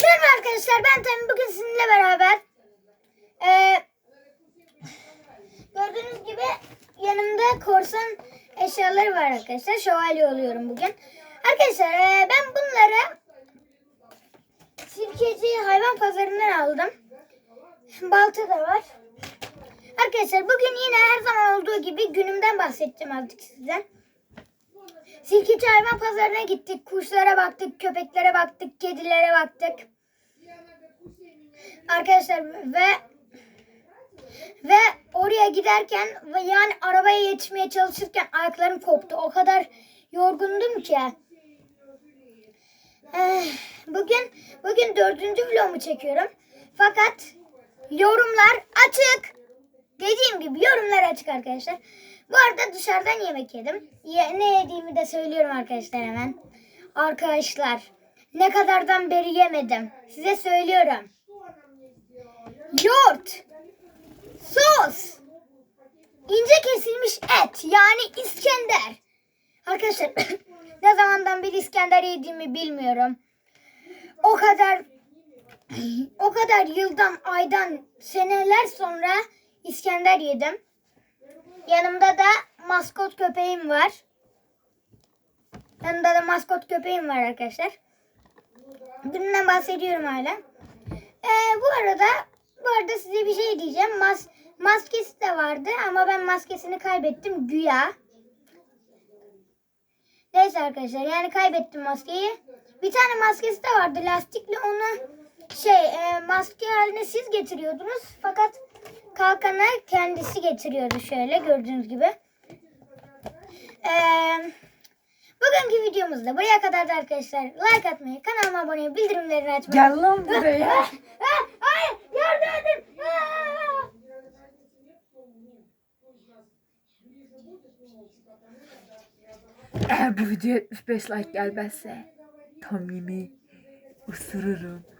Merhaba arkadaşlar ben Tamin bugün sizinle beraber eee, gördüğünüz gibi yanımda korsan eşyaları var arkadaşlar. Şövalye oluyorum bugün. Arkadaşlar eee, ben bunları sirkeci hayvan pazarından aldım. Balta da var. Arkadaşlar bugün yine her zaman olduğu gibi günümden bahsedeceğim artık sizden. Sirkeci hayvan pazarına gittik. Kuşlara baktık, köpeklere baktık, kedilere baktık. Arkadaşlar ve ve oraya giderken yani arabaya yetişmeye çalışırken ayaklarım koptu. O kadar yorgundum ki. Eh, Bugün bugün dördüncü vlogumu çekiyorum. Fakat yorumlar açık. Dediğim gibi yorumlar açık arkadaşlar. Bu arada dışarıdan yemek yedim. Ye- ne yediğimi de söylüyorum arkadaşlar hemen. Arkadaşlar ne kadardan beri yemedim. Size söylüyorum. Yoğurt, sos, ince kesilmiş et yani İskender. Arkadaşlar ne zamandan beri İskender yediğimi bilmiyorum. O kadar o kadar yıldan, aydan, seneler sonra İskender yedim. Yanımda da maskot köpeğim var. Yanımda da maskot köpeğim var arkadaşlar. Bundan bahsediyorum hala. Ee, bu arada bu arada size bir şey diyeceğim. Mas maskesi de vardı ama ben maskesini kaybettim güya. Neyse arkadaşlar yani kaybettim maskeyi. Bir tane maskesi de vardı lastikli onu şey e, maske haline siz getiriyordunuz fakat kalkanı kendisi getiriyordu şöyle gördüğünüz gibi. Ee, bugünkü videomuzda buraya kadar da arkadaşlar like atmayı, kanalıma abone olmayı, bildirimleri açmayı. Gel lan buraya. Hayır yardım edin. Eğer bu video 75 like gelmezse Tamim'i ısırırım.